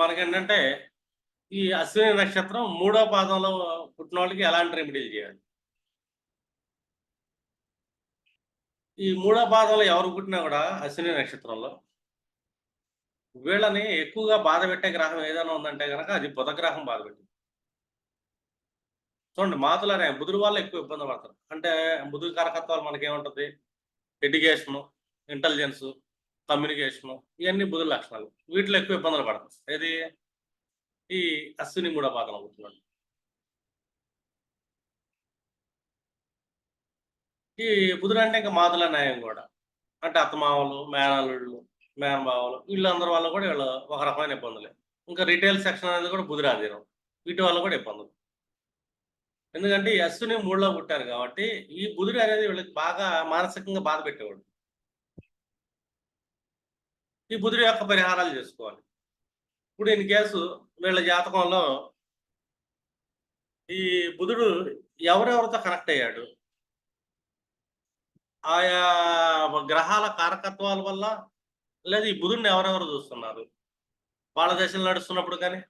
మనకేంటంటే ఈ అశ్విని నక్షత్రం మూడో పాదంలో పుట్టిన వాళ్ళకి ఎలాంటి రెమెడీలు చేయాలి? ఈ మూడో పాదంలో ఎవరు పుట్టినా కూడా అశ్విని నక్షత్రంలో వీళ్ళని ఎక్కువగా బాధ పెట్టే గ్రహం ఏదైనా ఉందంటే కనుక అది బుధ గ్రహం బాధ పెట్టింది. చూడండి మాతులనే బుధుడు వాళ్ళు ఎక్కువ ఇబ్బంది పడతారు. అంటే బుధుడు కారకత్వాలు మనకేముంటుంది? ఎడ్యుకేషను ఇంటెలిజెన్స్ కమ్యూనికేషను ఇవన్నీ బుధుల లక్షణాలు. వీటిలో ఎక్కువ ఇబ్బందులు పడతాం. ఏది? ఈ అశ్విని మూడో పాదం అవుతున్నాడు ఈ బుధుడు అంటే ఇంకా మాదుల న్యాయం కూడా. అంటే అత్తమామలు మేనల్లుళ్ళు మేనబావలు వీళ్ళందరి వల్ల కూడా వీళ్ళు ఒక రకమైన ఇబ్బందులే. ఇంకా రిటైల్ సెక్షన్ అనేది కూడా బుధుడు ఆధీనం. వీటి వల్ల కూడా ఇబ్బందులు. ఎందుకంటే ఈ అశ్విని మూడులో పుట్టారు కాబట్టి ఈ బుధుడు అనేది వీళ్ళకి బాగా మానసికంగా బాధ పెట్టేవాడు. ఈ బుధుడు యొక్క పరిహారాలు చేసుకోవాలి. ఇప్పుడు ఇన్ కేసు వీళ్ళ జాతకంలో ఈ బుధుడు ఎవరెవరితో కనెక్ట్ అయ్యాడు? ఆయా గ్రహాల కారకత్వాల వల్ల లేదా ఈ బుధుడిని ఎవరెవరు చూస్తున్నారు? వాళ్ళ దశలు నడుస్తున్నప్పుడు కానీ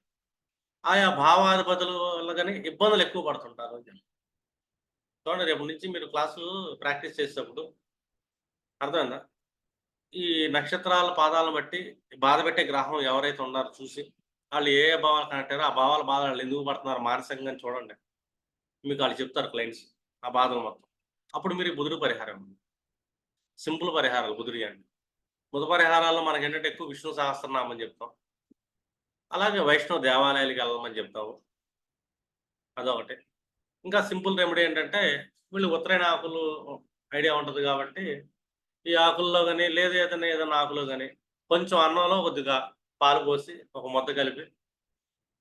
ఆయా భావాధిపతుల వల్ల కానీ ఇబ్బందులు ఎక్కువ పడుతుంటారు చూడండి రేపు నుంచి మీరు క్లాసు ప్రాక్టీస్ చేసేటప్పుడు అర్థమైందా? ఈ నక్షత్రాల పాదాలను బట్టి బాధ పెట్టే గ్రహం ఎవరైతే ఉన్నారో చూసి వాళ్ళు ఏ ఏ భావాలు కనెక్టారో ఆ భావాల బాధ వాళ్ళు ఎందుకు పడుతున్నారు మానసికంగా చూడండి. మీకు వాళ్ళు చెప్తారు క్లయింట్స్ ఆ బాధలు మొత్తం. అప్పుడు మీరు బుధుడు పరిహారం సింపుల్ పరిహారాలు బుధుడి అండి. బుధ పరిహారాల్లో మనకి ఏంటంటే ఎక్కువ విష్ణు సహస్రనామని చెప్తాం. అలాగే వైష్ణవ దేవాలయాలకు వెళ్ళమని చెప్తాము అదొకటి. ఇంకా సింపుల్ రెమెడీ ఏంటంటే వీళ్ళు ఉత్తరాయణ ఆకులు ఐడియా ఉంటుంది కాబట్టి ఈ ఆకుల్లో కానీ లేదు ఏదైనా ఏదైనా ఆకులో కానీ కొంచెం అన్నంలో కొద్దిగా పాలు పోసి ఒక ముద్ద కలిపి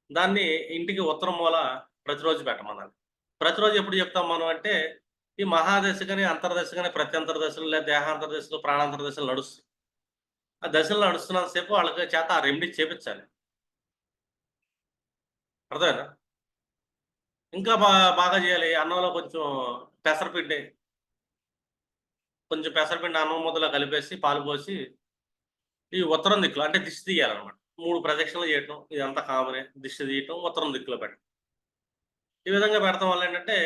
దాన్ని ఇంటికి ఉత్తరం మూల ప్రతిరోజు పెట్టమన్నాను ప్రతిరోజు ఎప్పుడు చెప్తాం మనం అంటే ఈ మహాదశ కానీ అంతర్దశ కానీ ప్రత్యంతర దశలు లేదా దేహాంతర దశలు ప్రాణాంతర దశలు నడుస్తాయి. ఆ దశలు నడుస్తున్నంతసేపు వాళ్ళకి చేత ఆ రెమెడీ చేపించాలి. అర్థమైనా ఇంకా బాగా బాగా చేయాలి. అన్నంలో కొంచెం పెసరపిండి కొంచెం పెసరపిండి అన్నం ముద్దలో కలిపేసి పాలు పోసి ఈ ఉత్తరం దిక్కులో అంటే దిష్టి తీయాలన్నమాట. మూడు ప్రదక్షిణలు చేయటం ఇదంతా కామనే దిష్టి తీయటం ఉత్తరం దిక్కులో పెట్టడం. ఈ విధంగా పెడతాం వల్ల ఏంటంటే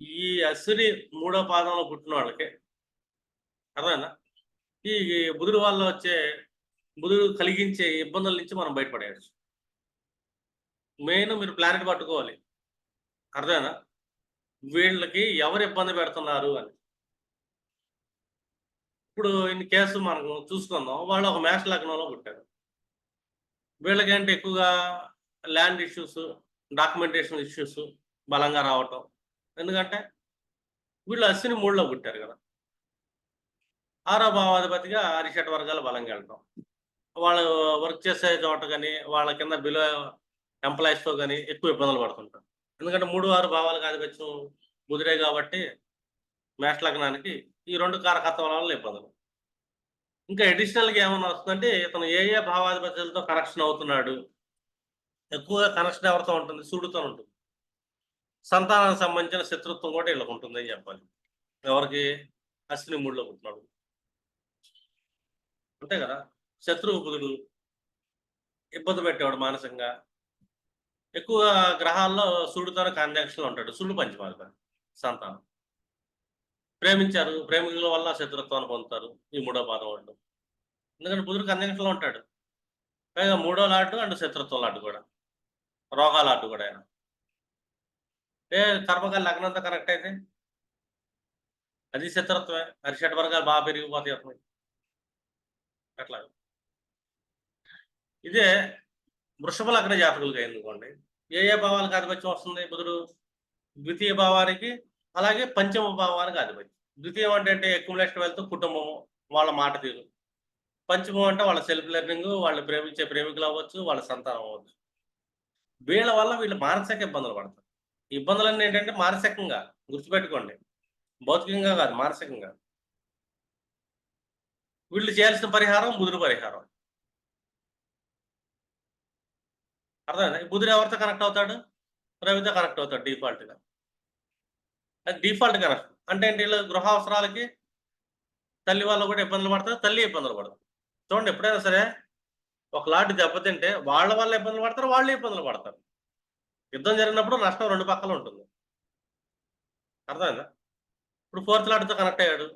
ఈ అశ్విని మూడో పాదంలో పుట్టిన వాళ్ళకి అర్థమైనా ఈ బుధుడు వల్ల వచ్చే బుధుడు కలిగించే ఇబ్బందుల నుంచి మనం బయటపడేయచ్చు. మెయిన్ మీరు ప్లానెట్ పట్టుకోవాలి. అర్థమైనా వీళ్ళకి ఎవరు ఇబ్బంది పెడుతున్నారు అని. ఇప్పుడు ఇన్ని కేసు మనం చూసుకుందాం. వాళ్ళు ఒక మ్యాచ్ లగ్నంలో పుట్టారు. వీళ్ళకంటే ఎక్కువగా ల్యాండ్ ఇష్యూస్ డాక్యుమెంటేషన్ ఇష్యూస్ బలంగా రావటం. ఎందుకంటే వీళ్ళు అశ్విని మూడులో పుట్టారు కదా. ఆరో భావాధిపతిగా అరిషట్ వర్గాలు బలంగా వెళ్ళటం. వాళ్ళు వర్క్ చేసే చోట కానీ వాళ్ళ కింద బిలో ఎంప్లాయీస్తో కానీ ఎక్కువ ఇబ్బందులు పడుతుంటారు. ఎందుకంటే మూడు ఆరు భావాలకు ఆధిపత్యం కుదిరే కాబట్టి మేష లగ్నానికి ఈ రెండు కారకత్వాల వల్ల ఇబ్బందులు. ఇంకా అడిషనల్గా ఏమైనా వస్తుందంటే ఇతను ఏ ఏ భావాధిపతులతో కనెక్షన్ అవుతున్నాడు ఎక్కువగా కనెక్షన్ ఎవరితో ఉంటుంది? సూడుతో ఉంటుంది. సంతానానికి సంబంధించిన శత్రుత్వం కూడా వీళ్ళకి ఉంటుంది అని చెప్పాలి. ఎవరికి? అశ్విని మూడులో పుట్టినాడు. అంతే కదా? శత్రువు బుధుడు ఇబ్బంది పెట్టేవాడు మానసికంగా. ఎక్కువగా గ్రహాల్లో సూడుతో కాంజాక్షన్లో ఉంటాడు. సుళ్ళు పంచమాధిపతి సంతానం. ప్రేమించారు ప్రేమికుల వల్ల శత్రుత్వాన్ని పొందుతారు ఈ మూడో పాదం వాళ్ళు ఎందుకంటే బుధుడు కంజంక్షన్లో ఉంటాడు. పైగా మూడో లాడ్డు అండ్ శత్రుత్వం లాడ్డు కూడా. రోగాల లాడ్డు కూడా ఆయన. ఏ కర్మకాల లగ్నంతో కనెక్ట్ అయితే? అది శత్రుత్వమే. అరిషట్ వర్గాలు బాగా పెరిగిపోతాయి అతను అట్లా. ఇదే వృషభ లగ్న జాతకులుగా ఎందుకోండి ఏ ఏ భావాలకు ఆధిపత్యం వస్తుంది బుధుడు? ద్వితీయ భావానికి అలాగే పంచమ భావానికి ఆధిపత్యం ద్వితీయం అంటే అంటే అక్యుములేషన్ వెళ్తూ కుటుంబము వాళ్ళ మాట తీరు. పంచమం అంటే వాళ్ళ సెల్ఫ్ లెర్నింగ్ వాళ్ళు ప్రేమించే ప్రేమికులు అవ్వచ్చు వాళ్ళ సంతానం అవ్వచ్చు. వీళ్ళ వల్ల వీళ్ళు మానసిక ఇబ్బందులు పడతారు. ఇబ్బందులన్నీ ఏంటంటే మానసికంగా గుర్తుపెట్టుకోండి. భౌతికంగా కాదు మానసికంగా. వీళ్ళు చేయాల్సిన పరిహారం బుధుడు పరిహారం. అర్థమైందా? బుధుడు ఎవరితో కనెక్ట్ అవుతాడు? రవితో కనెక్ట్ అవుతాడు డిఫాల్ట్గా అది డిఫాల్ట్ కనెక్షన్ అంటే ఏంటి? వీళ్ళు గృహ అవసరాలకి తల్లి వాళ్ళు కూడా ఇబ్బందులు పడతారు తల్లి ఇబ్బందులు పడతారు చూడండి ఎప్పుడైనా సరే ఒక లాట్ దెబ్బతింటే వాళ్ళ వల్ల ఇబ్బందులు పడతారు వాళ్ళు ఇబ్బందులు పడతారు. యుద్ధం జరిగినప్పుడు నష్టం రెండు పక్కల ఉంటుంది. అర్థమైందా? ఇప్పుడు ఫోర్త్ లాట్తో కనెక్ట్ అయ్యాడు.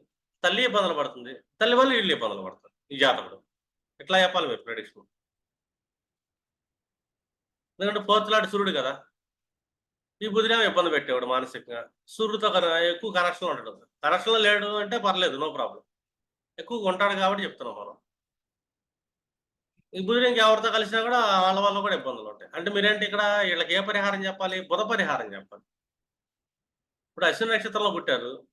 తల్లి ఇబ్బందులు పడుతుంది. తల్లి వల్ల వీళ్ళు ఇబ్బందులు పడతారు ఈ జాతకుడు. ఎట్లా చెప్పాలి మీరు ప్రెడిక్షన్? ఎందుకంటే ఫోర్త్ లాట్ సూర్యుడు కదా. ఈ బుధినేమో ఇబ్బంది పెట్టేవాడు మానసికంగా. సూర్యుడితో కన- ఎక్కువ కనెక్షన్ ఉండడం. కనెక్షన్ లేడు అంటే పర్లేదు నో ప్రాబ్లం. ఎక్కువ ఉంటాడు కాబట్టి చెప్తున్నాం మనం. ఈ బుధుడు ఎవరితో కలిసినా కూడా వాళ్ళ వల్ల కూడా ఇబ్బందులు ఉంటాయి. అంటే మీరేంటి ఇక్కడ వీళ్ళకి ఏ పరిహారం చెప్పాలి? బుధ పరిహారం చెప్పాలి. ఇప్పుడు అశ్విని నక్షత్రంలో పుట్టారు.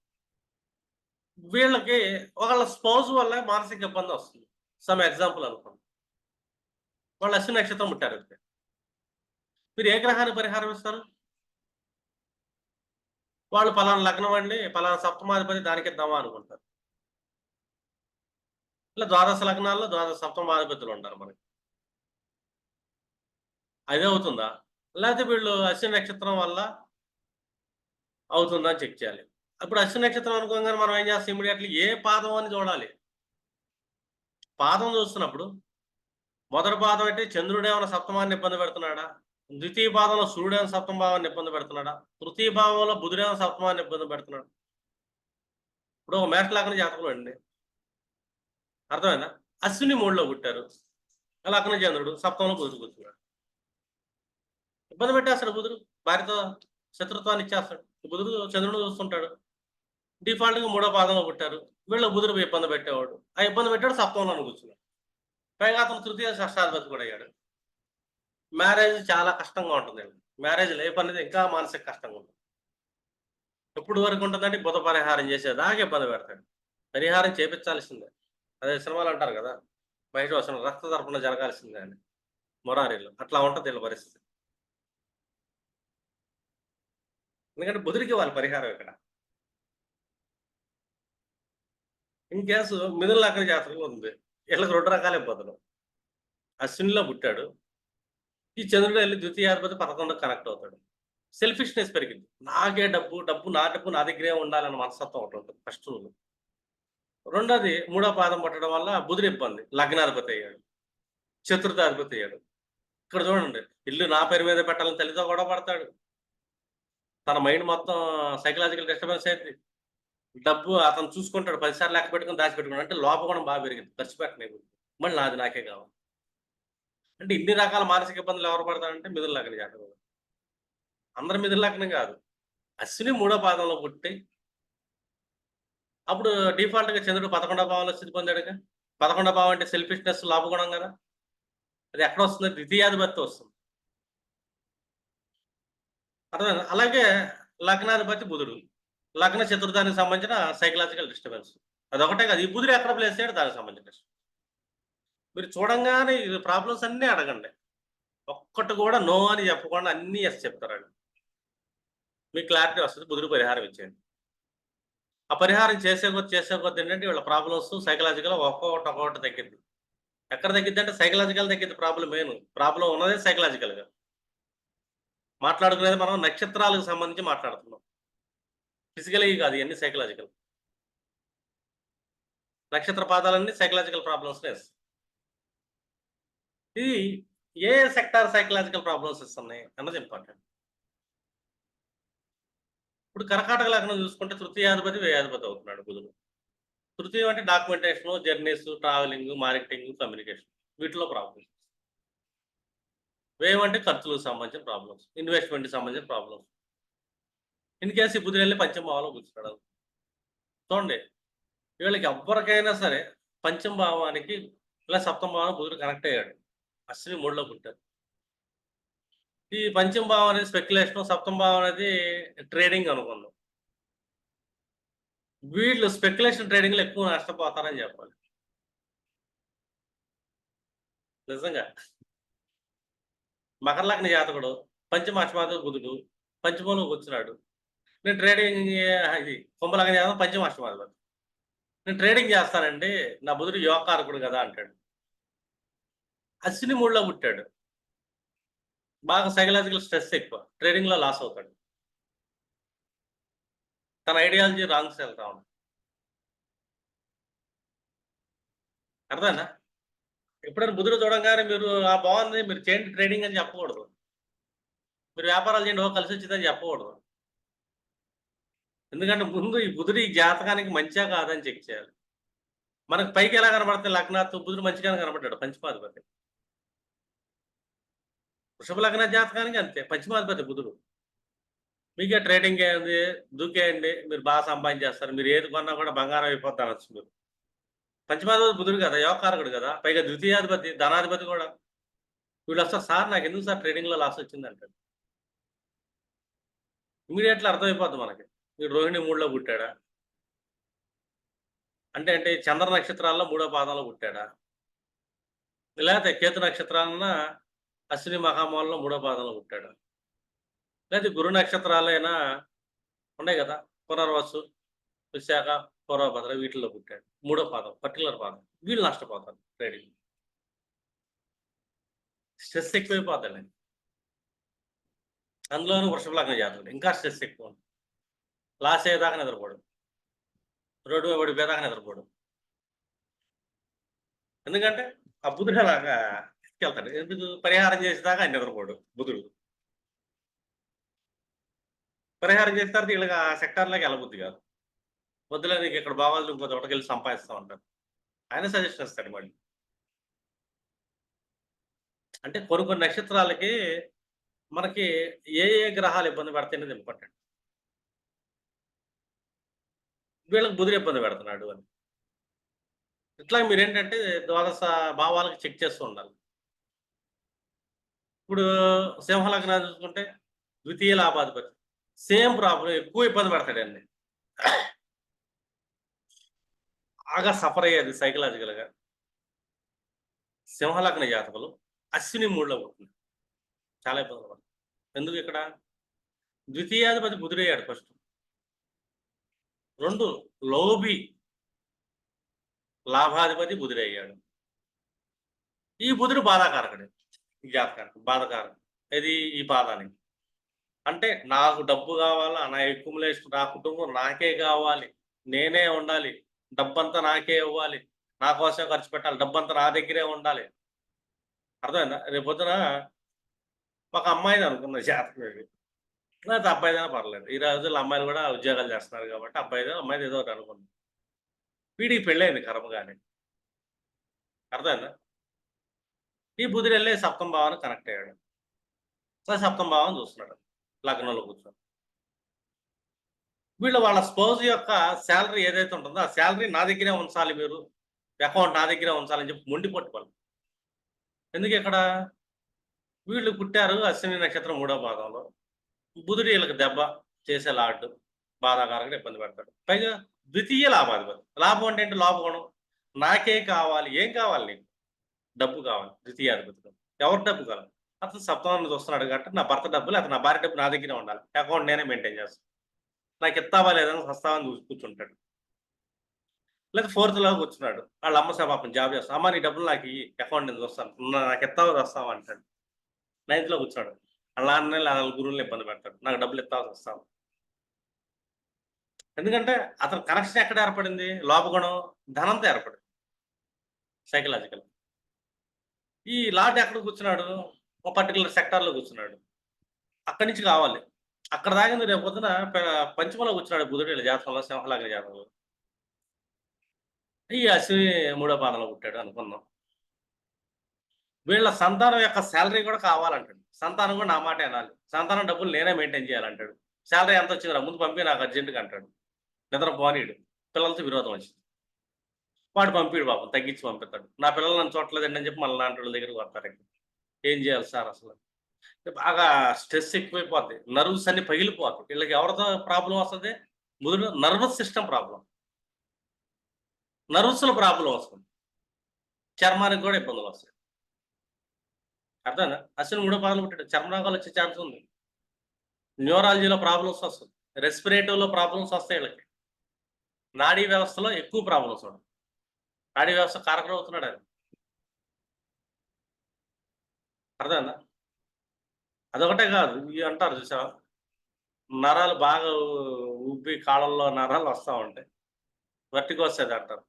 వీళ్ళకి ఒకళ్ళ స్పౌజ్ వల్ల మానసిక ఇబ్బంది వస్తుంది. సమ్ ఎగ్జాంపుల్ అనుకోండి. వాళ్ళు అశ్విని నక్షత్రం పుట్టారు. మీరు ఏ గ్రహాన్ని పరిహారం ఇస్తారు? వాళ్ళు పలానా లగ్నం అండి పలానా సప్తమాధిపతి దానికి ఇద్దామా అనుకుంటారు. ఇలా ద్వాదశ లగ్నాల్లో ద్వాదశ సప్తమాధిపతులు ఉంటారు మనకి. అదే అవుతుందా? లేకపోతే వీళ్ళు అశ్విని నక్షత్రం వల్ల అవుతుందా చెక్ చేయాలి. అప్పుడు అశ్విని నక్షత్రం అనుకోగానే మనం ఏం చేస్తాం? ఇమీడియట్లీ ఏ పాదం అని చూడాలి. పాదం చూస్తున్నప్పుడు మొదటి పాదం అంటే చంద్రుడు ఏమైనా సప్తమాన్ని ఇబ్బంది పెడుతున్నాడా? ద్వితీయ పాదంలో సూర్యుడైన సప్తమ భావాన్ని ఇబ్బంది పెడుతున్నాడా? తృతీయ భావంలో బుధుడైన సప్తమాన్ని ఇబ్బంది పెడుతున్నాడు. ఇప్పుడు ఒక మేషలగ్న జాతకులు అండి. అర్థమైందా? అశ్విని మూడులో పుట్టారు. లగ్న చంద్రుడు? సప్తంలో బుధుడు కూర్చున్నాడు. ఇబ్బంది పెట్టేస్తాడు బుధుడు. భార్యతో శత్రుత్వాన్ని ఇచ్చేస్తాడు. బుధుడు చంద్రుడు చూస్తుంటాడు. డిఫాల్ట్గా మూడో పాదంలో పుట్టారు. వీళ్ళు బుధుడు ఇబ్బంది పెట్టేవాడు. ఆ ఇబ్బంది పెట్టాడు సప్తంలో కూర్చున్నాడు. పైగా అతను తృతీయ షష్టాధిపతి కూడా అయ్యాడు. మ్యారేజ్ చాలా కష్టంగా ఉంటుంది మ్యారేజ్ లైఫ్ అనేది ఇంకా మానసిక కష్టంగా ఉంటుంది. ఎప్పుడు వరకు ఉంటుందంటే బుధ పరిహారం చేసేదాకా ఇబ్బంది పెడతాడు. పరిహారం చేపించాల్సిందే. అదే సినిమాలు అంటారు కదా మహేష్ వసన రక్త తరపున జరగాల్సిందే అని. మొరారీలు. అట్లా ఉంటుంది వీళ్ళ పరిస్థితి. ఎందుకంటే బుధుడికి వాళ్ళ పరిహారం ఇక్కడ. ఇన్ కేసు మిథున లగ్న జాతకం ఉంది. వీళ్ళకి రెండు రకాల ఇబ్బందులు అశ్వినిలో పుట్టాడు. ఈ చంద్రుడు వెళ్ళి ద్వితీయాధిపతి పదకొండు కనెక్ట్ అవుతాడు. సెల్ఫిష్నెస్ పెరిగింది. నాకే డబ్బు డబ్బు నా డబ్బు నా దగ్గరే ఉండాలన్న మనస్తత్వం ఒకటి ఉంటుంది ఫస్ట్ రూల్ రెండోది మూడో పాదం పట్టడం వల్ల బుధుడు ఇబ్బంది. లగ్నాధిపతి అయ్యాడు. చతుర్థాధిపతి అయ్యాడు. ఇక్కడ చూడండి ఇల్లు నా పేరు మీద పెట్టాలని తల్లితో గొడవ పడతాడు. తన మైండ్ మొత్తం సైకలాజికల్ డిస్టర్బెన్స్ అయింది. డబ్బు అతను చూసుకుంటాడు పదిసార్లు లెక్క పెట్టుకుని దాచిపెట్టుకున్నాడు. అంటే లోపగుణం బాగా పెరిగింది. ఖర్చు పెట్టలేదు మళ్ళీ నాది నాకే కావాలి. అంటే ఇన్ని రకాల మానసిక ఇబ్బందులు ఎవరు పడతారంటే మిదురు లగ్న జాతకం. అందరు మిదురు లగ్నం కాదు. అశ్విని మూడో పాదంలో పుట్టి అప్పుడు డిఫాల్ట్గా చంద్రుడు పదకొండో భావంలో స్థితి పొందాడుగా? పదకొండో భావం అంటే సెల్ఫిష్నెస్ లాభగుణం కదా? అది ఎక్కడ వస్తుంది? ద్వితీయాధిపతి వస్తుంది. అర్థమైంది? అలాగే లగ్నాధిపతి బుధుడు. లగ్న చతుర్థానికి సంబంధించిన సైకలాజికల్ డిస్టర్బెన్స్ అదొకటే కాదు. ఈ బుధుడు ఎక్కడ ప్లేస్ చేయడం దానికి సంబంధించిన మీరు చూడంగానే ఈ ప్రాబ్లమ్స్ అన్నీ అడగండి. ఒక్కటి కూడా నో అని చెప్పకుండా అన్నీ ఎస్ చెప్తారండి మీకు క్లారిటీ వస్తుంది బుద్ధుడు పరిహారం ఇచ్చేయండి. ఆ పరిహారం చేసే కొద్ది చేసే కొద్ది ఏంటంటే వీళ్ళ ప్రాబ్లమ్స్ సైకలాజికల్ ఒక్కొక్కటి ఒక్కొక్కటి తగ్గింది ఎక్కడ తగ్గిద్ది అంటే సైకలాజికల్ తగ్గింది ప్రాబ్లం మెయిన్ ప్రాబ్లం ఉన్నదే సైకలాజికల్గా మాట్లాడుకునేది మనం నక్షత్రాలకు సంబంధించి మాట్లాడుతున్నాం. ఫిజికల్ కాదు ఇవన్నీ సైకలాజికల్ నక్షత్ర పాదాలన్నీ సైకలాజికల్ ప్రాబ్లమ్స్ ఇది ఏ సెక్టార్ సైకలాజికల్ ప్రాబ్లమ్స్ ఇస్తున్నాయి అన్నది ఇంపార్టెంట్ ఇప్పుడు కర్కాటక లగ్నం చూసుకుంటే తృతీయాధిపతి వ్యయాధిపతి అవుతున్నాడు బుధుడు. తృతీయం అంటే documentation journeys travelling marketing communication వీటిలో ప్రాబ్లమ్స్. వ్యయం అంటే ఖర్చులకు సంబంధించిన ప్రాబ్లమ్స్ ఇన్వెస్ట్మెంట్కి సంబంధించిన ప్రాబ్లమ్స్. ఇన్ కేసు ఈ బుధుడు వెళ్ళి పంచమ భావంలో కూర్చున్నాడు చూడండి వీళ్ళకి ఎవరికైనా సరే పంచమ భావానికి ఇలా సప్తమ భావం బుధుడు కనెక్ట్ అయ్యాడు. అశ్విని మూడులో పుట్టారు ఈ పంచమ భావం అనేది స్పెక్యులేషన్ సప్తమ భావం అనేది ట్రేడింగ్ అనుకుందాం. వీళ్ళు స్పెక్యులేషన్ ట్రేడింగ్లో ఎక్కువ నష్టపోతారని చెప్పాలి. నిజంగా. మకర లగ్న జాతకుడు పంచమ అష్టమాధ బుధుడు పంచమంలో కూర్చున్నాడు. నేను ట్రేడింగ్ ఇది కుంభలగ్న జాతకం పంచమ నేను ట్రేడింగ్ చేస్తానండి నా బుధుడు యోగకారకుడు కదా అంటాడు. అశ్విని మూడులో పుట్టాడు బాగా సైకలాజికల్ స్ట్రెస్ ఎక్కువ. ట్రేడింగ్లో లాస్ అవుతాడు. తన ఐడియాలజీ రాంగ్స్ వెళ్తా ఉంటాడు అర్థనా ఎప్పుడైనా బుధుడు చూడంగానే మీరు ఆ బాగుంది మీరు చేయండి ట్రేడింగ్ అని చెప్పకూడదు. మీరు వ్యాపారాలు చేయండి ఓ కలిసి వచ్చిందని చెప్పకూడదు. ఎందుకంటే ముందు ఈ బుధుడు ఈ జాతకానికి మంచిగా కాదని చెక్ చేయాలి. మనకు పైకి ఎలా కనబడుతుంది లగ్నాత్ బుధుడు మంచిగానే కనబడ్డాడు పంచమాధిపతి. వృషభ లగ్న జాతకానికి అంతే. పంచమాధిపతి బుధుడు. మీకే ట్రేడింగ్ అయింది దూకేయండి. మీరు బాగా సంపాదించేస్తారు. మీరు ఏది కొన్నా కూడా బంగారం అయిపోద్ది అనొచ్చు మీరు. పంచమాధిపతి బుధుడు కదా యోగకారకుడు కదా. పైగా ద్వితీయాధిపతి ధనాధిపతి కూడా. వీళ్ళు వస్తారు సార్ నాకు ఎందుకు సార్ ట్రేడింగ్లో లాస్ వచ్చింది అంటాడు. ఇమీడియట్లీ అర్థమైపోద్ది మనకి. మీరు రోహిణి మూడులో పుట్టాడా? అంటే అంటే చంద్ర నక్షత్రాల్లో మూడో పాదంలో పుట్టాడా? లేకపోతే కేతు నక్షత్రాలన్నా అశ్విని మహామూలంలో మూడో పాదంలో పుట్టాడు. లేదా గురు నక్షత్రాలైనా ఉన్నాయి కదా పునర్వసు విశాఖ పూర్వభద్ర వీటిల్లో పుట్టాడు. మూడో పాదం పర్టికులర్ పాదం. వీళ్ళు నష్టపోతారు ట్రేడింగ్ స్ట్రెస్ ఎక్కువైపోతాడు అందులోనూ వృషభ లగ్న జాతకుడు. ఇంకా స్ట్రెస్ ఎక్కువ లాస్ అయ్యేదాకా నిద్రపోడు. రోడ్డు మీద పడిపోయేదాకా నిద్రపోడు. ఎందుకంటే ఆ బుధుడు తీసుకెళ్తాడు. ఎందుకు? పరిహారం చేసేదాకా ఆయన నిద్రపోడు బుధుడు. పరిహారం చేసిన తర్వాత వీళ్ళకి ఆ సెక్టార్లోకి వెళ్ళబుద్ది కాదు. వద్దులే నీకు ఇక్కడ బావాలు ఇంకో చోటకి వెళ్ళి సంపాదిస్తా ఉంటారు ఆయన సజెషన్ ఇస్తాడు మళ్ళీ. అంటే కొన్ని కొన్ని నక్షత్రాలకి మనకి ఏ ఏ గ్రహాలు ఇబ్బంది పెడతాయనేది ఇంపార్టెంట్ వీళ్ళకి బుధుడు ఇబ్బంది పెడుతున్నాడు అని. ఇట్లా మీరు ఏంటంటే ద్వాదశ భావాలకు చెక్ చేస్తూ ఉండాలి. ఇప్పుడు సింహలగ్నం చూసుకుంటే ద్వితీయ లాభాధిపతి. సేమ్ ప్రాబ్లం ఎక్కువ ఇబ్బంది పడతాడండి. బాగా సఫర్ అయ్యేది సైకలాజికల్గా. సింహలగ్న జాతకులు అశ్విని మూడులో పుట్టింది చాలా ఇబ్బందులు పడుతుంది ఎందుకు ఇక్కడ? ద్వితీయాధిపతి బుధుడయ్యాడు ఫస్ట్. రెండు లోబి లాభాధిపతి బుధుడయ్యాడు. ఈ బుధుడు బాధాకారకుడు. ఈ జాతకానికి బాధాకారకుడు ఇది ఈ పాదానికి. అంటే నాకు డబ్బు కావాలా? నా ఎక్యుములేషన్ నా కుటుంబం నాకే కావాలి. నేనే ఉండాలి. డబ్బంతా నాకే ఇవ్వాలి. నా కోసం ఖర్చు పెట్టాలి. డబ్బంతా నా దగ్గరే ఉండాలి. అర్థమైందా? రేపు పొద్దున ఒక అమ్మాయిని అనుకున్న జాతకం ఇది. లేకపోతే అబ్బాయిదైనా పర్లేదు. ఈ రోజుల్లో అమ్మాయిలు కూడా ఉద్యోగాలు చేస్తున్నారు కాబట్టి అబ్బాయిదో అమ్మాయిది ఏదో ఒకటి అనుకుంది వీడికి పెళ్ళైంది కర్మగానే అర్థమైందా? ఈ బుధుడు వెళ్ళి సప్తం భావాన్ని కనెక్ట్ అయ్యాడు. సరే సప్తం భావం చూస్తున్నాడు. లగ్నంలో కూర్చొని. వీళ్ళు వాళ్ళ స్పౌజ్ యొక్క శాలరీ ఏదైతే ఉంటుందో ఆ శాలరీ నా దగ్గరే ఉంచాలి మీరు. అకౌంట్ నా దగ్గరే ఉంచాలని చెప్పి మొండి పట్టుకోవాలి. ఎందుకు ఇక్కడ? వీళ్ళు పుట్టారు అశ్విని నక్షత్రం మూడో భాగంలో. బుధుడు వీళ్ళకి దెబ్బ చేసే లాడ్డు బాధాకారంగా ఇబ్బంది పెడతాడు. పైగా ద్వితీయ లాభాధిపతి. లాభం అంటే ఏంటి? లాభగుణం. నాకే కావాలి ఏం కావాలి నీకు? డబ్బు కావాలి ద్వితీయాధిపతిలో ఎవరి డబ్బు కావాలి? అతను సప్తాన్ని చూస్తున్నాడు కాబట్టి నా భర్త డబ్బులు అతను నా భార్య డబ్బు నా దగ్గరే ఉండాలి. అకౌంట్ నేనే మెయింటైన్ చేస్తాను. నాకు ఇస్తావా లేదని సస్తావని చూసి కూర్చుంటాడు. లేదా ఫోర్త్లో కూర్చున్నాడు వాళ్ళ అమ్మ సార్ పాపం జాబ్ చేస్తాను అమ్మ నీ డబ్బులు నాకు ఈ అకౌంట్ నేను చూస్తాను. నాకు ఎత్తావా వస్తావా అంటాడు. నైన్త్లో కూర్చున్నాడు వాళ్ళ అన్న వాళ్ళ గురువులు ఇబ్బంది పెడతాడు. నాకు డబ్బులు ఎత్తాల్సి వస్తావు ఎందుకంటే అతను కనెక్షన్ ఎక్కడ ఏర్పడింది? లోపగుణం ధనంతో ఏర్పడింది. సైకలాజికల్ ఈ లార్డ్ ఎక్కడ కూర్చున్నాడు? ఒక పర్టికులర్ సెక్టార్లో కూర్చున్నాడు. అక్కడి నుంచి కావాలి అక్కడ దాగింది రేపు పొద్దున పంచమలో కూర్చున్నాడు బుధుడు జాతకంలో సింహలాగ్న జాతకంలో. ఈ అశ్విని మూడో పాదంలో పుట్టాడు అనుకున్నాం వీళ్ళ సంతానం యొక్క శాలరీ కూడా కావాలంటాడు. సంతానం కూడా నా మాట వినాలి సంతానం డబ్బులు నేనే మెయింటైన్ చేయాలంటాడు. శాలరీ ఎంత వచ్చిందిరా? ముందు పంపి నాకు అర్జెంటుగా అంటాడు. నిద్ర పోనీడు పిల్లలతో విరోధం వచ్చింది. వాడు పంపిడు పాపం తగ్గించి పంపిస్తాడు. నా పిల్లలు నన్ను చూడలేదండి అని చెప్పి మళ్ళీ లాంటి వాళ్ళ దగ్గరికి వస్తారు ఏం చేయాలి సార్ అసలు? బాగా స్ట్రెస్ ఎక్కువైపోద్ది. నర్వ్స్ అన్ని పగిలిపోతాయి. వీళ్ళకి ఎవరితో ప్రాబ్లం వస్తుంది? ముదురు నర్వస్ సిస్టమ్ ప్రాబ్లం. నర్వస్లో ప్రాబ్లం వస్తుంది. చర్మానికి కూడా ఇబ్బందులు వస్తాయి. అర్థమైందా? అసలు మూడో పాదాలు పెట్టాడు. చర్మ రోగాలు వచ్చే ఛాన్స్ ఉంది. న్యూరాలజీలో ప్రాబ్లమ్స్ వస్తుంది రెస్పిరేటివ్లో ప్రాబ్లమ్స్ వస్తాయి వీళ్ళకి. నాడీ వ్యవస్థలో ఎక్కువ ప్రాబ్లమ్స్ ఉన్నాయి నాడీ వ్యవస్థ కారకుడు అవుతున్నాడు ఆయన. అర్థమైందా? అదొకటే కాదు ఇవి అంటారు చూసావా? నరాలు బాగా ఉబ్బి కాళ్ళల్లో నరాలు వస్తూ ఉంటాయి. వర్టికి వస్తుంది అంటారు.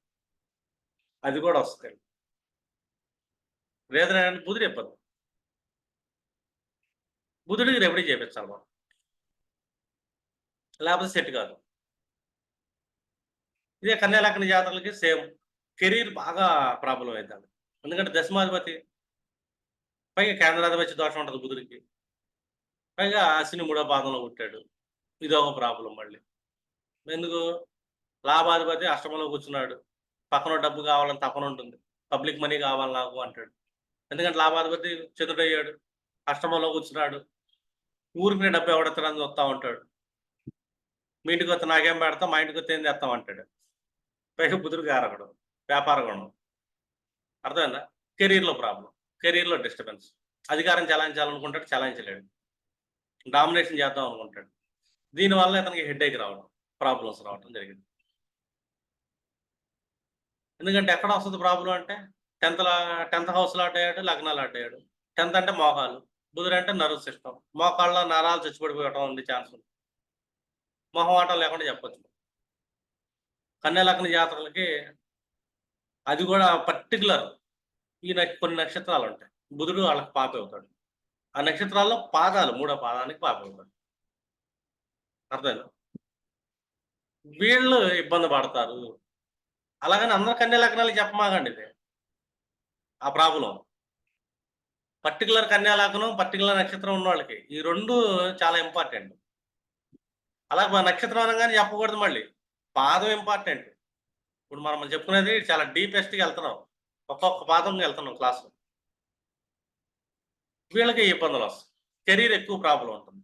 అది కూడా వస్తుంది రీజన్ బుధుడు ఇబ్బంది బుధుడికి రెమెడీ చేయించాలి మనం. లేకపోతే సెట్ కాదు. ఇదే కన్యా జాతరలకి సేమ్. కెరీర్ బాగా ప్రాబ్లం అవుతుంది ఎందుకంటే దశమాధిపతి పైగా కేంద్రాధిపతి దోషం ఉంటుంది బుధుడికి. పైగా అశ్విని మూడో పాదంలో పుట్టాడు ఇది ఒక ప్రాబ్లం మళ్ళీ. ఎందుకు? లాభాధిపతి అష్టమంలో కూర్చున్నాడు. పక్కన డబ్బు కావాలని తపన ఉంటుంది. పబ్లిక్ మనీ కావాలి నాకు అంటాడు. ఎందుకంటే లాభాధిపతి చతుడయ్యాడు. అష్టమంలో కూర్చున్నాడు. ఊరికి డబ్బు ఎవడెత్తడానికి వస్తా ఉంటాడు. మీ ఇంటికి వస్తే నాకేం పెడతాం? మా ఇంటికి వస్తే ఏం చేస్తాం అంటాడు. పైగా బుధుడు కారకుడు వ్యాపార గుణం. అర్థమైందా? కెరీర్లో ప్రాబ్లం. కెరీర్లో డిస్టర్బెన్స్. అధికారం చలాయించాలనుకుంటాడు చలాయించలేడు. డామినేషన్ చేద్దాం అనుకుంటాడు. దీనివల్ల ఇతనికి హెడ్ రావడం ప్రాబ్లమ్స్ రావడం జరిగింది. ఎందుకంటే ఎక్కడ వస్తుంది ప్రాబ్లం అంటే టెన్త్ టెన్త్ హౌస్లో ఆడేయాడు లగ్నాలు ఆడేయాడు టెన్త్ అంటే మోకాలు. బుధుడు అంటే నర్వస్ సిస్టమ్. మోకాళ్ళ నరాలు చచ్చిపడిపోవటం ఉంది ఛాన్స్ ఉంది. మొహమాటం లేకుండా చెప్పచ్చు. కన్యా లగ్న జాతరలకి అది కూడా పర్టికులర్ ఈ కొన్ని నక్షత్రాలు ఉంటాయి బుధుడు వాళ్ళకి పాప అవుతాడు. ఆ నక్షత్రాల్లో పాదాలు మూడో పాదానికి పాప అవుతాడు. అర్థమైనా వీళ్ళు ఇబ్బంది పడతారు. అలాగని అందరు కన్యా లగ్నాలు చెప్పమాగండి ఇది. ఆ ప్రాబ్లం. పర్టికులర్ కన్యా లగ్నం పర్టికులర్ నక్షత్రం ఉన్న వాళ్ళకి. ఈ రెండు చాలా ఇంపార్టెంట్ అలాగే మా నక్షత్రం అనగానే చెప్పకూడదు మళ్ళీ. పాదం ఇంపార్టెంట్ ఇప్పుడు మనం చెప్పుకునేది చాలా డీపెస్ట్గా వెళ్తున్నాం. ఒక్కొక్క పాదంగా వెళ్తున్నాం క్లాసు వీళ్ళకి ఇబ్బందులు వస్తాయి. కెరీర్ ఎక్కువ ప్రాబ్లం ఉంటుంది.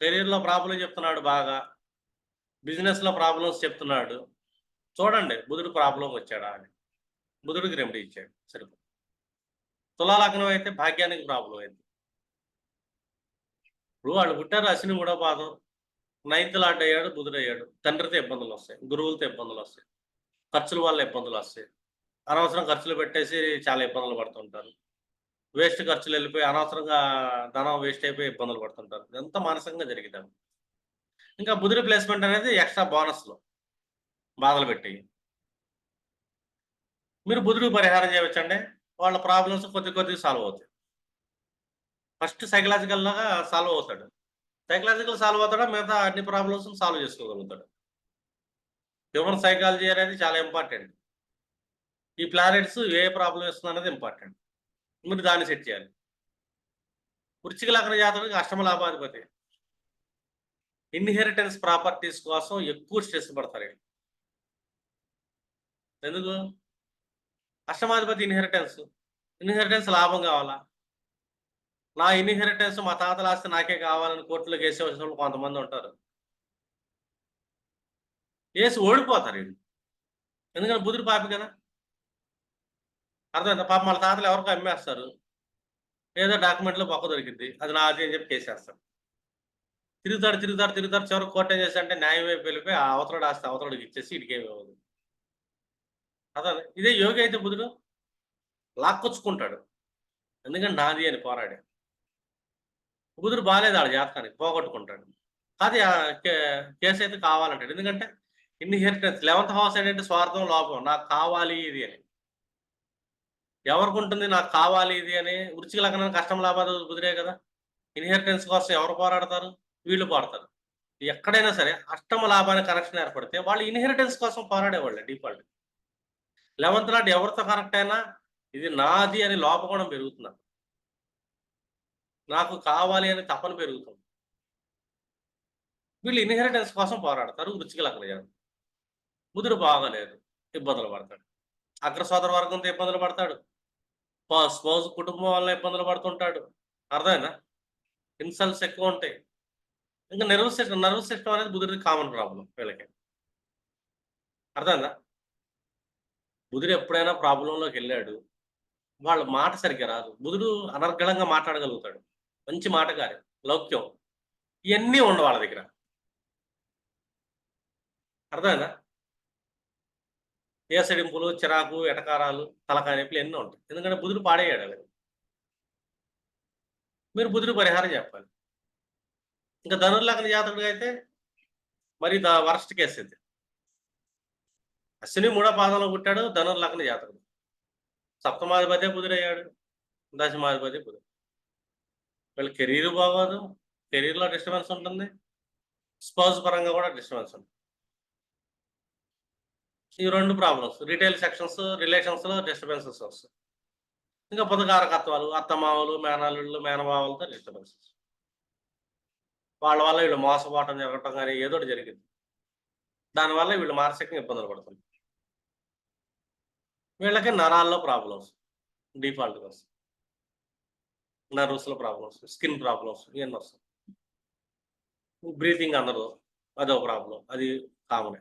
కెరీర్లో ప్రాబ్లం చెప్తున్నాడు బాగా. బిజినెస్లో ప్రాబ్లమ్స్ చెప్తున్నాడు. చూడండి బుధుడు ప్రాబ్లం వచ్చాడా అని. బుధుడికి రెమెడీ ఇచ్చాడు. సరిపో తులాలగ్నం అయితే భాగ్యానికి ప్రాబ్లం అయింది. ఇప్పుడు వాళ్ళు పుట్టారు అశ్విని కూడా పాదం నైన్త్ లాట్ అయ్యాడు బుధుడు అయ్యాడు. తండ్రితో ఇబ్బందులు వస్తాయి. గురువులతో ఇబ్బందులు వస్తాయి. ఖర్చుల వల్ల ఇబ్బందులు వస్తాయి. అనవసరం ఖర్చులు పెట్టేసి చాలా ఇబ్బందులు పడుతుంటారు. వేస్ట్ ఖర్చులు వెళ్ళిపోయి అనవసరంగా ధనం వేస్ట్ అయిపోయి ఇబ్బందులు పడుతుంటారు. ఇదంతా మానసికంగా జరిగిద్దాం. ఇంకా బుధుడి ప్లేస్మెంట్ అనేది ఎక్స్ట్రా బోనస్లో బాధలు పెట్టి మీరు బుధుడికి పరిహారం చేయవచ్చండి. వాళ్ళ ప్రాబ్లమ్స్ కొద్ది కొద్దిగా సాల్వ్ అవుతాయి. ఫస్ట్ సైకలాజికల్గా సాల్వ్ అవుతాడు. సైకలాజికల్ సాల్వ్ అవుతాడా? మిగతా అన్ని ప్రాబ్లమ్స్ సాల్వ్ చేసుకోగలుగుతాడు. హ్యూమన్ సైకాలజీ అనేది చాలా ఇంపార్టెంట్ ఈ ప్లానెట్స్ ఏ ప్రాబ్లం ఇస్తుంది అనేది ఇంపార్టెంట్ మీరు దాన్ని సెట్ చేయాలి. వృచ్చిక లగ్న జాతకుడికి అష్టమ లాభాధిపతి ఇన్హెరిటెన్స్ ప్రాపర్టీస్ కోసం ఎక్కువ స్ట్రెస్ పడతారు ఎందుకు? అష్టమాధిపతి ఇన్హెరిటెన్స్ ఇన్హెరిటెన్స్ లాభం కావాలా? నా ఇన్హెరిటెన్స్ మా తాతల ఆస్తి నాకే కావాలని కోర్టులో కేసు వచ్చినప్పుడు కొంతమంది ఉంటారు. వేసి ఓడిపోతారు వీళ్ళు. ఎందుకంటే బుధుడు పాపి కదా. అర్థమైంది? పాప వాళ్ళ తాతలు ఎవరికో అమ్మేస్తారు. ఏదో డాక్యుమెంట్లో పక్క దొరికింది అది నాది అని చెప్పి కేసేస్తారు. తిరుగుతాడు తిరుగుతాడు తిరుగుతాడు. చివరికి కోర్టు ఏం చేసి అంటే న్యాయం వైపు వెళ్ళిపోయి ఆ అవతలడు ఆస్తి అవతలడికి ఇచ్చేసి ఇటుకేమి అవ్వదు అదే ఇదే యోగి అయితే బుధుడు లాక్కొచ్చుకుంటాడు. ఎందుకంటే నాది అని పోరాడే. బుధుడు బాగాలేదు ఆడ జాతకానికి పోగొట్టుకుంటాడు. అది కే- కేసు అయితే కావాలంటాడు. ఎందుకంటే ఇన్హెరిటెన్స్ లెవెంత్ హౌస్ ఏంటంటే స్వార్థం లోపం నాకు కావాలి ఇది అని. ఎవరికి ఉంటుంది నాకు కావాలి ఇది అని? వృచ్చిక లగ్నం కష్టం లాభాలు కుదిరే కదా. ఇన్హెరిటెన్స్ కోసం ఎవరు పోరాడతారు? వీళ్ళు పోరాడతారు. ఎక్కడైనా సరే అష్టమ లాభానికి కనెక్షన్ ఏర్పడితే వాళ్ళు ఇన్హెరిటెన్స్ కోసం పోరాడేవాళ్ళు డిఫాల్ట్ లెవెంత్ నాటి ఎవరితో కనెక్ట్ అయినా ఇది నాది అని లోపగుణం పెరుగుతున్నారు నాకు కావాలి అని తపన పెరుగుతుంది. వీళ్ళు ఇన్హెరిటెన్స్ కోసం పోరాడతారు వృచ్చిక లగ్నం ముదురు బాగలేదు ఇబ్బందులు పడతాడు. అగ్ర వర్గంతో ఇబ్బందులు పడతాడు. స్పౌజ్ కుటుంబం వల్ల ఇబ్బందులు పడుతుంటాడు. అర్థమైనా ఇన్సల్ట్స్ ఎక్కువ ఉంటాయి. ఇంకా నర్వస్ సిస్టమ్ నర్వస్ సిస్టమ్ అనేది బుధుడికి కామన్ ప్రాబ్లం వీళ్ళకి. అర్థమైందా? బుధుడు ఎప్పుడైనా ప్రాబ్లంలోకి వెళ్ళాడు. వాళ్ళ మాట సరిగ్గా రాదు. బుధుడు అనర్గళంగా మాట్లాడగలుగుతాడు. మంచి మాటగారి లౌక్యం. ఇవన్నీ ఉండవు వాళ్ళ దగ్గర. అర్థమైందా? ఏసడింపులు చిరాకు ఎటకారాలు తలకాయ ఎన్నో ఉంటాయి. ఎందుకంటే బుధుడు పాడేయాడు అవి మీరు బుధుడు పరిహారం చెప్పాలి. ఇంకా ధనుర్లగ్న జాతకుడు అయితే మరి ద వరస్ట్ కేసు ఇది. అశ్విని మూడో పాదంలో పుట్టాడు ధనుర్లగ్న జాతకుడు. సప్తమాధిపతి బుధుడయ్యాడు దశమాధిపతి బుధుడు. వీళ్ళ కెరీర్ బాగోదు కెరీర్లో డిస్టర్బెన్స్ ఉంటుంది స్పౌస్ పరంగా కూడా డిస్టర్బెన్స్ ఉంటుంది. ఈ రెండు ప్రాబ్లమ్స్ రిటైల్ సెక్షన్స్ రిలేషన్స్లో డిస్టర్బెన్సెస్ వస్తాయి ఇంకా పొదకారకత్వాలు అత్తమామలు మేనల్లుళ్ళు మేనమామలతో డిస్టర్బెన్సెస్ వాళ్ళ వల్ల వీళ్ళు మోసపోవటం జరగటం కానీ ఏదో ఒకటి జరిగింది. దానివల్ల వీళ్ళు మానసికంగా ఇబ్బందులు పడుతుంది వీళ్ళకి నరాల్లో ప్రాబ్లమ్స్ డిఫాల్ట్గా వస్తాయి నర్వస్లో ప్రాబ్లమ్స్ స్కిన్ ప్రాబ్లమ్స్ ఇవన్నీ వస్తాయి. బ్రీతింగ్ అందరు అదో ప్రాబ్లం అది కామనే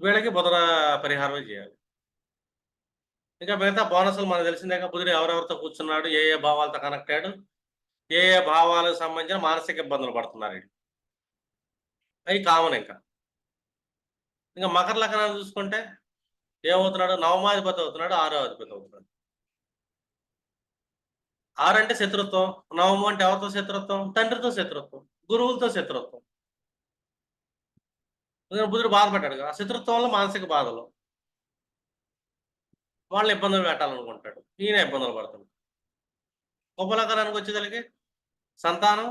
వీళ్ళకి బుధన పరిహారమే చేయాలి. ఇంకా మిగతా బోనస్లు మనకు తెలిసిందే బుధుడు ఎవరెవరితో కూర్చున్నాడు ఏ ఏ భావాలతో కనెక్ట్ అయ్యాడు ఏ ఏ భావాలకు సంబంధించిన మానసిక ఇబ్బందులు పడుతున్నారు అవి కామన్ ఇంకా. ఇంకా మకర లగ్నాలు చూసుకుంటే ఏమవుతున్నాడు? నవమాధిపతి అవుతున్నాడు ఆరో అధిపతి అవుతున్నాడు. ఆరు అంటే శత్రుత్వం నవము అంటే ఎవరితో శత్రుత్వం? తండ్రితో శత్రుత్వం గురువులతో శత్రుత్వం. బుధుడు బాధపడ్డాడు కదా. ఆ శత్రుత్వంలో మానసిక బాధలు. వాళ్ళని ఇబ్బందులు పెట్టాలనుకుంటాడు. ఈయన ఇబ్బందులు పడుతున్నాడు. ఉపలకరానికి వచ్చేదానికి సంతానం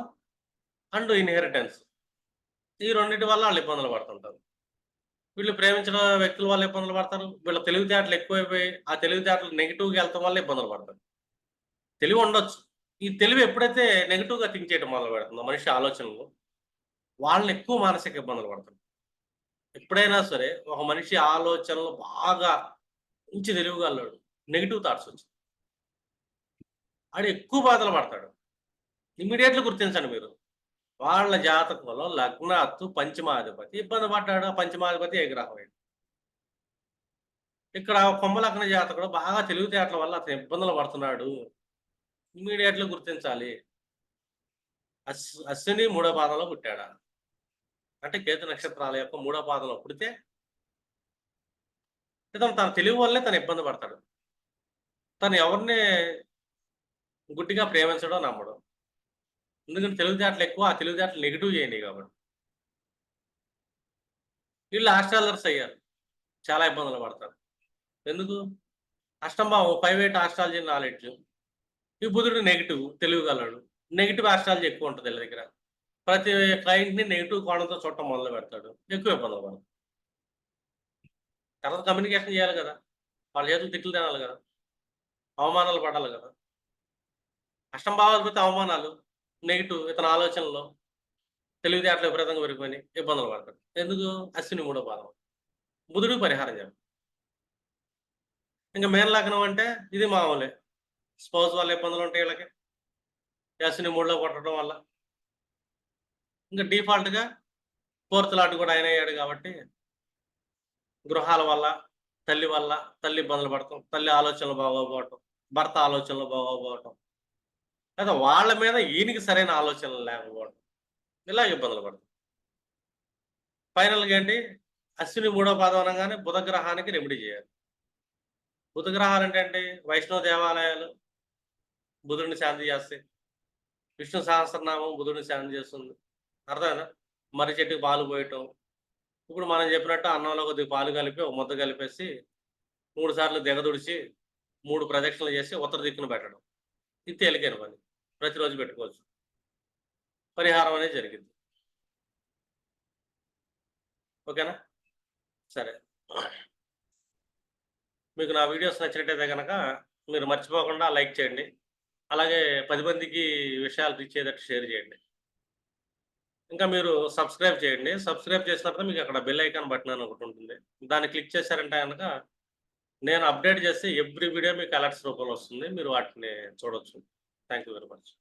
అండ్ ఇన్హెరిటెన్స్ ఈ రెండింటి వల్ల వాళ్ళు ఇబ్బందులు పడుతుంటారు. వీళ్ళు ప్రేమించిన వ్యక్తుల వల్ల ఇబ్బందులు పడతారు. వీళ్ళ తెలివితేటలు ఎక్కువైపోయి ఆ తెలివితేటలు నెగిటివ్గా వెళ్తాం వల్ల ఇబ్బందులు పడతారు. తెలివి ఉండొచ్చు. ఈ తెలివి ఎప్పుడైతే నెగిటివ్గా థింక్ చేయడం మొదలు పెడుతుందో మనిషి ఆలోచనలు వాళ్ళని ఎక్కువ మానసిక ఇబ్బందులు పడతారు ఎప్పుడైనా సరే ఒక మనిషి ఆలోచనలు బాగా మంచి తెలివిగలడు నెగిటివ్ థాట్స్ వచ్చి ఆడు ఎక్కువ బాధలు పడతాడు. ఇమీడియట్లీ గుర్తించండి మీరు. వాళ్ళ జాతకంలో లగ్నాత్తు పంచమాధిపతి ఇబ్బంది పడ్డాడు. ఆ పంచమాధిపతి ఏ గ్రహం ఇక్కడ కొమ్మలగ్న జాతకుడు బాగా తెలివితేటల వల్ల అతను ఇబ్బందులు పడుతున్నాడు. ఇమీడియట్లీ గుర్తించాలి. అశ్విని మూడో పాదంలో పుట్టాడు? అంటే కేతు నక్షత్రాల యొక్క మూడో పాదంలో పుడితే ఇతను తన తెలివి వల్లే తను ఇబ్బంది పడతాడు. తను ఎవరిని గుడ్డిగా ప్రేమించడం నమ్మడం. ఎందుకంటే తెలివితేటలు ఎక్కువ ఆ తెలివితేటలు నెగిటివ్ చేయండి కాబట్టి. వీళ్ళు ఆస్ట్రాలర్స్ అయ్యారు. చాలా ఇబ్బందులు పడతారు. ఎందుకు? అష్టంభావం ప్రైవేట్ ఆస్ట్రాలజీ నాలెడ్జ్ ఈ బుధుడు నెగిటివ్ తెలివిగలడు నెగిటివ్ ఆస్ట్రాలజీ ఎక్కువ ఉంటుంది వీళ్ళ దగ్గర. ప్రతి క్లయింట్ని నెగిటివ్ కోణంతో చూడటం మొదలు పెడతాడు. ఎక్కువ ఇబ్బందులు పడదు తర్వాత కమ్యూనికేషన్ చేయాలి కదా. వాళ్ళ చేతులు తిట్లు తినాలి కదా. అవమానాలు పడాలి కదా. అష్టం భావాధిపతి అవమానాలు నెగిటివ్ ఇతని ఆలోచనలో తెలివితేటలు విపరీతంగా పెరిగిపోయి ఇబ్బందులు పడతాడు. ఎందుకు? అశ్విని మూడో పాదం. బుధుడు పరిహారం చేయాలి. ఇంకా మేన లగ్నం అంటే ఇది మామూలే. స్పౌస్ వల్ల ఇబ్బందులు ఉంటాయి వీళ్ళకి. అశ్విని మూడులో కొట్టడం వల్ల. ఇంకా డిఫాల్ట్గా ఫోర్త్ లాట్ కూడా ఆయన అయ్యాడు కాబట్టి గృహాల వల్ల తల్లి వల్ల తల్లి ఇబ్బందులు పడటం తల్లి ఆలోచనలు బాగోపోవటం భర్త ఆలోచనలు బాగోపోవటం లేదా వాళ్ళ మీద ఈయనకి సరైన ఆలోచనలు లేకపోవడం ఇలా ఇబ్బందులు పడతాం. ఫైనల్గా ఏంటి? అశ్విని మూడో పాదం అనగానే బుధ రెమెడీ చేయాలి. బుధగ్రహాలు ఏంటంటే అంటే వైష్ణవ దేవాలయాలు బుధుడిని శాంతి చేస్తాయి విష్ణు సహస్రనామం బుధుడిని శాంతి చేస్తుంది. అర్థమైనా మర్రి చెట్టుకి పాలు పోయటం. ఇప్పుడు మనం చెప్పినట్టు అన్నంలో కొద్దిగా పాలు కలిపి ఒక ముద్ద కలిపేసి మూడు సార్లు దిగదుడిచి మూడు ప్రదక్షిణలు చేసి ఉత్తర దిక్కును పెట్టడం. ఇది తేలికైన పని. ప్రతిరోజు పెట్టుకోవచ్చు. పరిహారం అనేది జరిగింది. ఓకేనా? సరే. మీకు నా వీడియోస్ నచ్చినట్టయితే కనుక మీరు మర్చిపోకుండా లైక్ చేయండి. అలాగే పది మందికి విషయాలు రీచ్ షేర్ చేయండి. ఇంకా మీరు సబ్స్క్రైబ్ చేయండి. సబ్స్క్రైబ్ చేసిన తర్వాత మీకు అక్కడ బెల్ ఐకాన్ బటన్ అని ఒకటి ఉంటుంది. దాన్ని క్లిక్ చేశారంటే కనుక నేను అప్డేట్ చేస్తే ఎవ్రీ వీడియో మీకు అలర్ట్స్ రూపంలో వస్తుంది. మీరు వాటిని చూడొచ్చు. Thank you very much